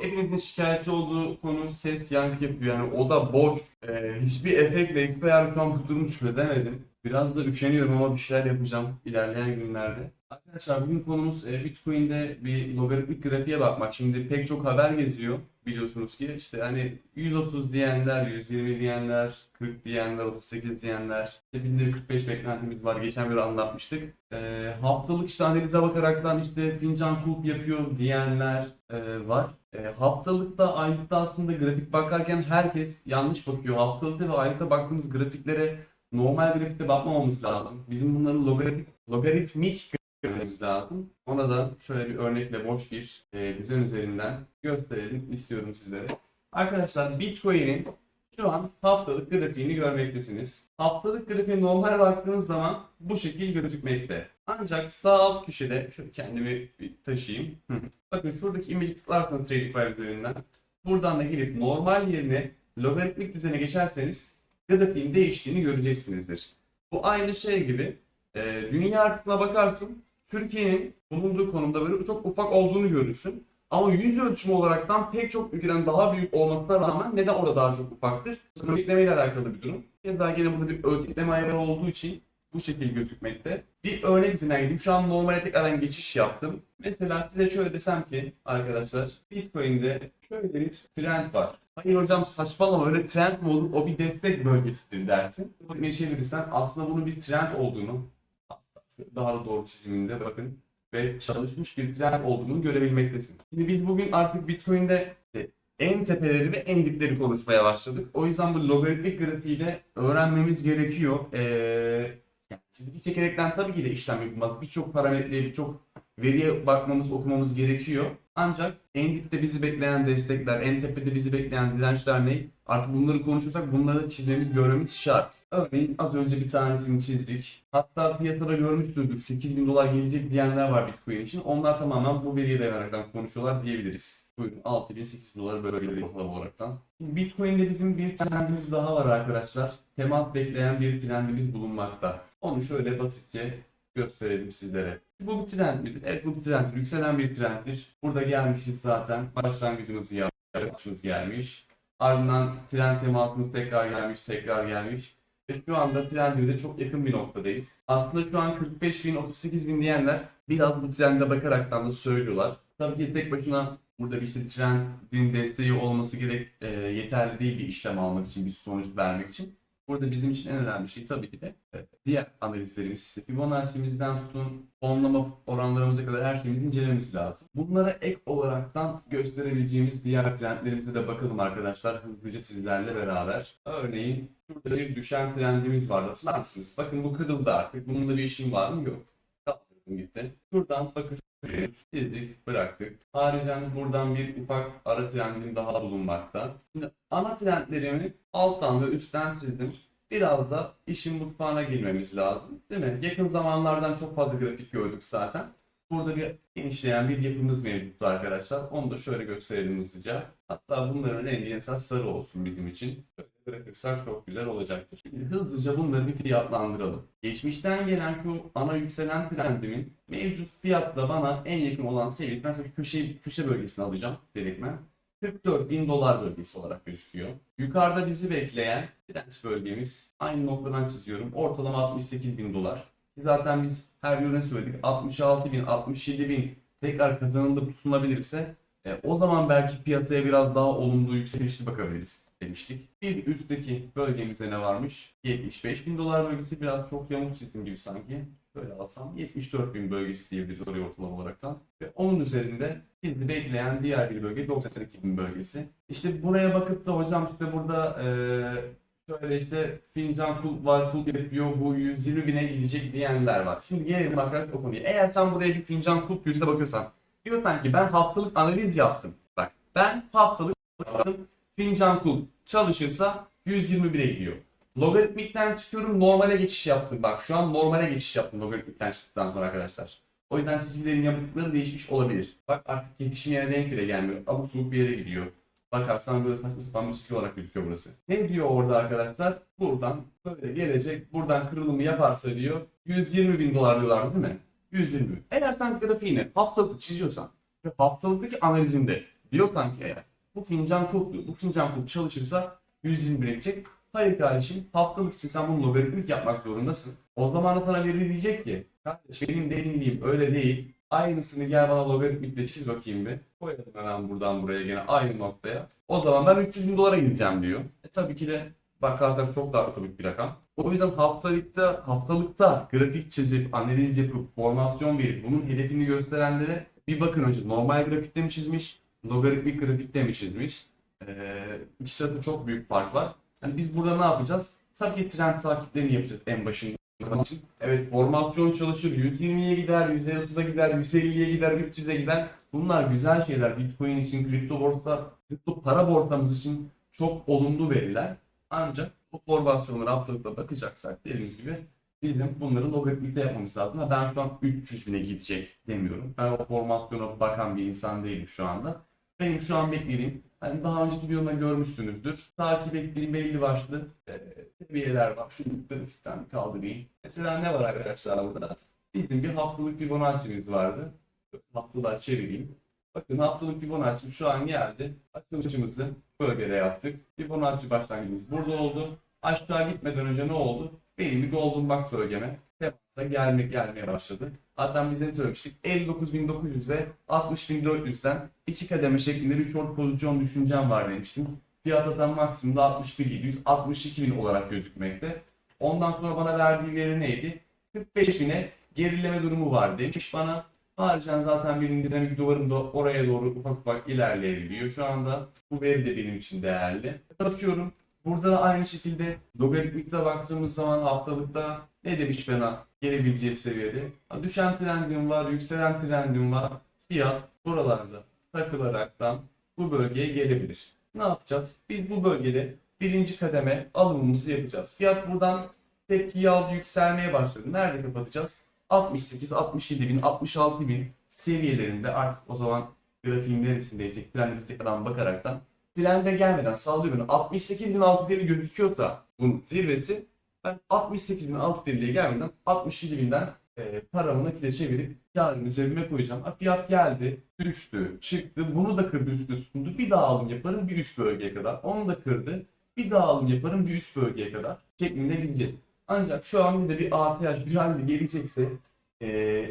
Hepinizin şikayetçi olduğu konu ses yankı yapıyor. Yani o da boş. Ee, hiçbir efektle hiçbir ayarla şu an bu durumu çözemedim. Biraz da üşeniyorum ama bir şeyler yapacağım ilerleyen günlerde. Arkadaşlar bugün konumuz e, Bitcoin'de bir logaritmik grafiğe bakmak. Şimdi pek çok haber geziyor biliyorsunuz ki. işte hani 130 diyenler, 120 diyenler, 40 diyenler, 38 diyenler. İşte bizim de bir 45 beklentimiz var. Geçen bir anlatmıştık. E, haftalık işte analize bakaraktan işte fincan kulp yapıyor diyenler e, var. E, haftalıkta, aylıkta aslında grafik bakarken herkes yanlış bakıyor. Haftalıkta ve aylıkta baktığımız grafiklere normal grafikte bakmamamız lazım. Bizim bunları logaritmik, logaritmik görmemiz lazım. Ona da şöyle bir örnekle boş bir e, düzen üzerinden gösterelim istiyorum sizlere. Arkadaşlar Bitcoin'in şu an haftalık grafiğini görmektesiniz. Haftalık grafiğe normal baktığınız zaman bu şekil gözükmekte. Ancak sağ alt köşede şöyle kendimi bir taşıyayım. Bakın şuradaki imajı tıklarsanız Trading üzerinden buradan da gelip normal yerine logaritmik düzene geçerseniz grafiğin değiştiğini göreceksinizdir. Bu aynı şey gibi e, dünya haritasına bakarsın Türkiye'nin bulunduğu konumda böyle çok ufak olduğunu görürsün. Ama yüz ölçümü olaraktan pek çok ülkeden daha büyük olmasına rağmen neden orada daha çok ufaktır? Ölçekleme ile alakalı bir durum. Keza gene burada bir ölçekleme ayarı olduğu için bu şekil gözükmekte. Bir örnek üzerinden gideyim. Şu an normale tekrardan geçiş yaptım. Mesela size şöyle desem ki arkadaşlar Bitcoin'de şöyle bir trend var. Hayır hocam saçmalama öyle trend mi olur? O bir destek bölgesidir dersin. Ne çevirirsen aslında bunun bir trend olduğunu daha da doğru çiziminde bakın ve çalışmış bir trend olduğunu görebilmektesin. Şimdi biz bugün artık Bitcoin'de en tepeleri ve en dipleri konuşmaya başladık. O yüzden bu logaritmik grafiği de öğrenmemiz gerekiyor. Ee, yani çizgi çekerekten tabii ki de işlem yapılmaz. Birçok parametreye, birçok veriye bakmamız, okumamız gerekiyor. Ancak en dipte bizi bekleyen destekler, en tepede bizi bekleyen dirençler ne? Artık bunları konuşursak bunları çizmemiz, görmemiz şart. Örneğin az önce bir tanesini çizdik. Hatta piyasada görmüştük 8 bin dolar gelecek diyenler var Bitcoin için. Onlar tamamen bu veriye dayanaraktan konuşuyorlar diyebiliriz. Buyurun 6 bin 8 bin dolar bölgeleri ortalama olaraktan. Bitcoin'de bizim bir trendimiz daha var arkadaşlar. Temas bekleyen bir trendimiz bulunmakta. Onu şöyle basitçe gösterelim sizlere. Bu bir trend midir? Evet bu bir trenddir. Yükselen bir trenddir. Burada gelmişiz zaten. Başlangıcımızı yapmışız gelmiş. Ardından trend temasımız tekrar gelmiş, tekrar gelmiş. Ve şu anda trendimize çok yakın bir noktadayız. Aslında şu an 45 bin, 38 bin diyenler biraz bu trende bakaraktan da söylüyorlar. Tabii ki tek başına burada işte trendin desteği olması gerek e, yeterli değil bir işlem almak için, bir sonuç vermek için. Burada bizim için en önemli şey tabii ki de e, diğer analizlerimiz. Fibonacci'mizden tutun, fonlama oranlarımıza kadar her şeyimizi incelememiz lazım. Bunlara ek olaraktan gösterebileceğimiz diğer trendlerimize de bakalım arkadaşlar hızlıca sizlerle beraber. Örneğin şurada bir düşen trendimiz var. Hatırlar mısınız? Bakın bu kırıldı artık. Bununla bir işim var mı? Yok. Kaldırdım gitti. Şuradan bakın çizdik, bıraktık. Haricen buradan bir ufak ara trendim daha bulunmakta. Şimdi ana trendlerimi alttan ve üstten çizdim. Biraz da işin mutfağına girmemiz lazım. Değil mi? Yakın zamanlardan çok fazla grafik gördük zaten. Burada bir genişleyen bir yapımız mevcuttu arkadaşlar. Onu da şöyle gösterelim hızlıca. Hatta bunların rengi mesela sarı olsun bizim için. Şöyle bırakırsak çok güzel olacaktır. Şimdi hızlıca bunları bir fiyatlandıralım. Geçmişten gelen şu ana yükselen trendimin mevcut fiyatla bana en yakın olan seviyesi. Mesela köşe, köşe bölgesini alacağım direktmen. 44 bin dolar bölgesi olarak gözüküyor. Yukarıda bizi bekleyen direnç bölgemiz aynı noktadan çiziyorum. Ortalama 68 bin dolar. Zaten biz her yöne söyledik 66 bin, 67 bin tekrar kazanılıp tutunabilirse e, o zaman belki piyasaya biraz daha olumlu yükselişli bakabiliriz demiştik. Bir üstteki bölgemizde ne varmış? 75 bin dolar bölgesi biraz çok yamuk çizim gibi sanki. Böyle alsam 74 bin bölgesi diyebiliriz oraya ortalama olaraktan. Ve onun üzerinde bizi bekleyen diğer bir bölge 92 bin bölgesi. İşte buraya bakıp da hocam işte burada eee şöyle işte fincan kul var kul yapıyor bu 120 bine gidecek diyenler var. Şimdi gelelim arkadaşlar o konuya. Eğer sen buraya bir fincan kul gözüyle bakıyorsan diyorsan ki ben haftalık analiz yaptım. Bak ben haftalık yaptım. Fincan kul çalışırsa 121'e gidiyor. Logaritmikten çıkıyorum normale geçiş yaptım. Bak şu an normale geçiş yaptım logaritmikten çıktıktan sonra arkadaşlar. O yüzden çizgilerin yamukları değişmiş olabilir. Bak artık yetişim yere denk bile gelmiyor. Abuk subuk bir yere gidiyor. Bakarsan böyle saçma sapan bir çizgi olarak gözüküyor burası. Ne diyor orada arkadaşlar? Buradan böyle gelecek. Buradan kırılımı yaparsa diyor 120 bin dolar diyorlar değil mi? 120. Eğer sen grafiğini haftalık çiziyorsan ve haftalıktaki analizinde diyorsan ki eğer bu fincan kulp, bu fincan kulp çalışırsa 120 gidecek. Hayır kardeşim haftalık için sen bunu logaritmik yapmak zorundasın. O zaman da sana veri diyecek ki kardeş benim derinliğim öyle değil. Aynısını gel bana logaritmikle çiz bakayım bir. Koyalım hemen buradan buraya gene aynı noktaya. O zaman ben 300 bin dolara gideceğim diyor. E tabii ki de bakarsak çok daha ütopik bir rakam. O yüzden haftalıkta haftalıkta grafik çizip, analiz yapıp, formasyon verip bunun hedefini gösterenlere bir bakın önce normal grafikte mi çizmiş, logaritmik grafikte mi çizmiş? Ee, ikisi arasında çok büyük fark var. Yani biz burada ne yapacağız? Tabii ki trend takiplerini yapacağız en başında. Evet formasyon çalışır. 120'ye gider, 130'a gider, 150'ye gider, 300'e gider. Bunlar güzel şeyler. Bitcoin için, kripto borsa, kripto para borsamız için çok olumlu veriler. Ancak bu formasyonlara haftalıkta bakacaksak dediğimiz gibi bizim bunları logaritmikte yapmamız lazım. Ben şu an 300 bine gidecek demiyorum. Ben o formasyona bakan bir insan değilim şu anda. Benim şu an beklediğim, hani daha önceki videomda görmüşsünüzdür. Takip ettiğim belli başlı e, seviyeler var. Şu grafikten bir kaldırayım. Mesela ne var arkadaşlar burada? Bizim bir haftalık Fibonacci'miz vardı. Haftalığa çevireyim. Bakın haftalık Fibonacci şu an geldi. Açılışımızı bölgede yaptık. Fibonacci başlangıcımız burada oldu. Aşağı gitmeden önce ne oldu? Benim bir Golden Box bölgeme temasa gelmek gelmeye başladı. Zaten biz ne söylemiştik? 59.900 ve 60.400'den iki kademe şeklinde bir short pozisyon düşüncem var demiştim. Fiyatatan maksimumda 61.700, 62.000 olarak gözükmekte. Ondan sonra bana verdiği veri neydi? 45.000'e gerileme durumu var demiş bana. Haricen zaten benim dinamik duvarım da oraya doğru ufak ufak ilerleyebiliyor. Şu anda bu veri de benim için değerli. Bakıyorum. Burada da aynı şekilde logaritmikte baktığımız zaman haftalıkta ne demiş bana gelebileceği seviyede. Düşen trendim var, yükselen trendim var. Fiyat buralarda takılaraktan bu bölgeye gelebilir. Ne yapacağız? Biz bu bölgede birinci kademe alımımızı yapacağız. Fiyat buradan tepkiyi aldı yükselmeye başladı. Nerede kapatacağız? 68, 67 bin, 66 bin seviyelerinde artık o zaman grafiğin neresindeysek trendimize tekrardan bakaraktan trende gelmeden sallıyorum 68 bin 650 gözüküyorsa bunun zirvesi ben 68 bin 650'ye gelmeden 67 binden e, paramı nakite çevirip yarın cebime koyacağım. Ha, fiyat geldi, düştü, çıktı, bunu da kırdı üstüne tutundu. Bir daha alım yaparım bir üst bölgeye kadar. Onu da kırdı. Bir daha alım yaparım bir üst bölgeye kadar şeklinde gideceğiz. Ancak şu an bize bir ATH bir halde gelecekse e,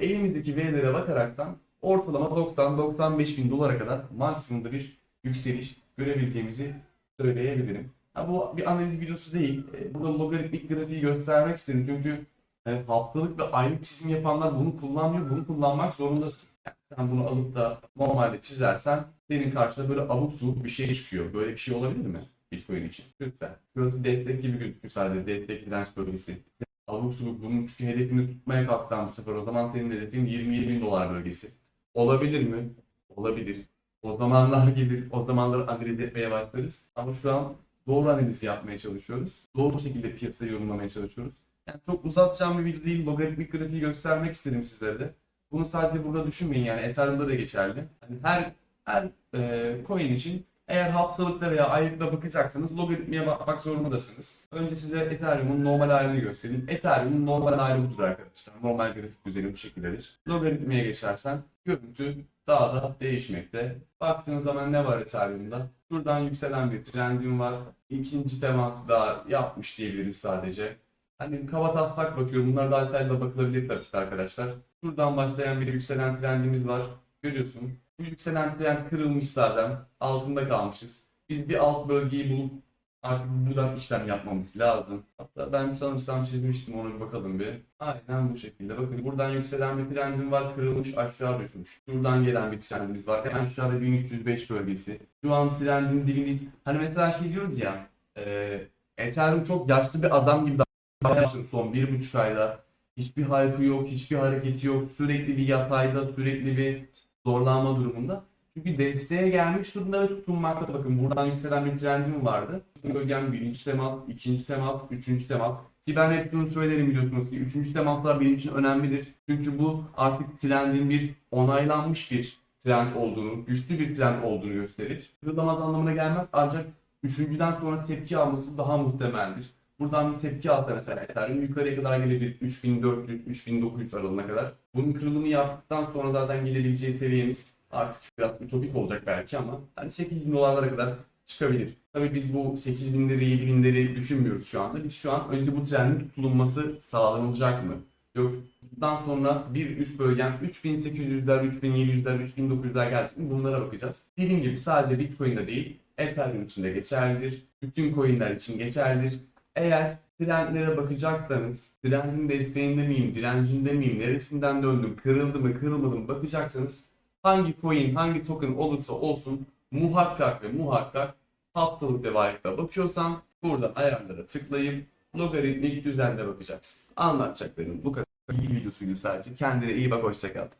elimizdeki verilere bakaraktan ortalama 90-95 bin dolara kadar maksimumda bir yükseliş görebileceğimizi söyleyebilirim. Ha, bu bir analiz videosu değil. E, burada logaritmik grafiği göstermek istedim çünkü e, haftalık ve aylık çizim yapanlar bunu kullanmıyor. Bunu kullanmak zorundasın. Yani sen bunu alıp da normalde çizersen senin karşına böyle abuk subuk bir şey çıkıyor. Böyle bir şey olabilir mi? Bitcoin için. Lütfen. Şurası destek gibi gözüküyor sadece. Destek direnç bölgesi. Abuk subuk bunun çünkü hedefini tutmaya kalksan bu sefer o zaman senin hedefin 20 bin dolar bölgesi. Olabilir mi? Olabilir. O zamanlar gelir, o zamanları analiz etmeye başlarız. Ama şu an doğru analiz yapmaya çalışıyoruz. Doğru şekilde piyasayı yorumlamaya çalışıyoruz. Yani çok uzatacağım bir video değil. Logaritmik grafiği göstermek istedim sizlere de. Bunu sadece burada düşünmeyin yani Ethereum'da da geçerli. Hani her her e, coin için eğer haftalıkta veya aylıkta bakacaksanız logaritmiye bakmak zorundasınız. Önce size Ethereum'un normal halini göstereyim. Ethereum'un normal hali budur arkadaşlar. Normal grafik düzeni bu şekildedir. Logaritmiye geçersen görüntü daha da değişmekte. Baktığın zaman ne var Ethereum'da? Şuradan yükselen bir trendim var. İkinci teması daha yapmış diyebiliriz sadece. Hani kaba taslak bakıyorum. Bunlar daha detaylı bakılabilir tabii ki arkadaşlar. Şuradan başlayan bir yükselen trendimiz var. Görüyorsun. Yükselen trend kırılmış zaten. Altında kalmışız. Biz bir alt bölgeyi bulup artık buradan işlem yapmamız lazım. Hatta ben sanırsam çizmiştim onu bir bakalım bir. Aynen bu şekilde. Bakın buradan yükselen bir trendim var. Kırılmış aşağı düşmüş. Şuradan gelen bir trendimiz var. Hemen aşağıda 1305 bölgesi. Şu an trendin dibindeyiz. Hani mesela şey diyoruz ya. E, Ethereum çok yaşlı bir adam gibi davranıyor son bir buçuk ayda. Hiçbir haykı yok, hiçbir hareketi yok. Sürekli bir yatayda, sürekli bir zorlanma durumunda. Çünkü desteğe gelmiş durumda ve tutunmakta. Bakın buradan yükselen bir trendim vardı. Bölgem birinci temas, ikinci temas, üçüncü temas. Ki ben hep şunu söylerim biliyorsunuz ki üçüncü temaslar benim için önemlidir. Çünkü bu artık trendin bir onaylanmış bir trend olduğunu, güçlü bir trend olduğunu gösterir. Kırılamaz anlamına gelmez ancak üçüncüden sonra tepki alması daha muhtemeldir. Buradan bir tepki alsa mesela Ethereum yukarıya kadar gelebilir 3400-3900 aralığına kadar. Bunun kırılımı yaptıktan sonra zaten gelebileceği seviyemiz Artık biraz ütopik olacak belki ama hani 8 bin dolarlara kadar çıkabilir. Tabii biz bu 8 binleri 7 binleri düşünmüyoruz şu anda. Biz şu an önce bu trendin tutulması sağlanacak mı? Yok. Bundan sonra bir üst bölgem 3800'ler, 3700'ler, 3900'ler gelecek mi? Bunlara bakacağız. Dediğim gibi sadece Bitcoin'de değil, Ethereum için de geçerlidir. Bütün coin'ler için geçerlidir. Eğer trendlere bakacaksanız, trendin desteğinde miyim, direncinde miyim, neresinden döndüm, kırıldı mı, kırılmadı mı bakacaksanız hangi coin, hangi token olursa olsun muhakkak ve muhakkak haftalık ve aylıkta bakıyorsan buradan ayarlara tıklayıp logaritmik düzende bakacaksın. Anlatacaklarım bu kadar. Bilgi videosuydu sadece. Kendine iyi bak, hoşçakal.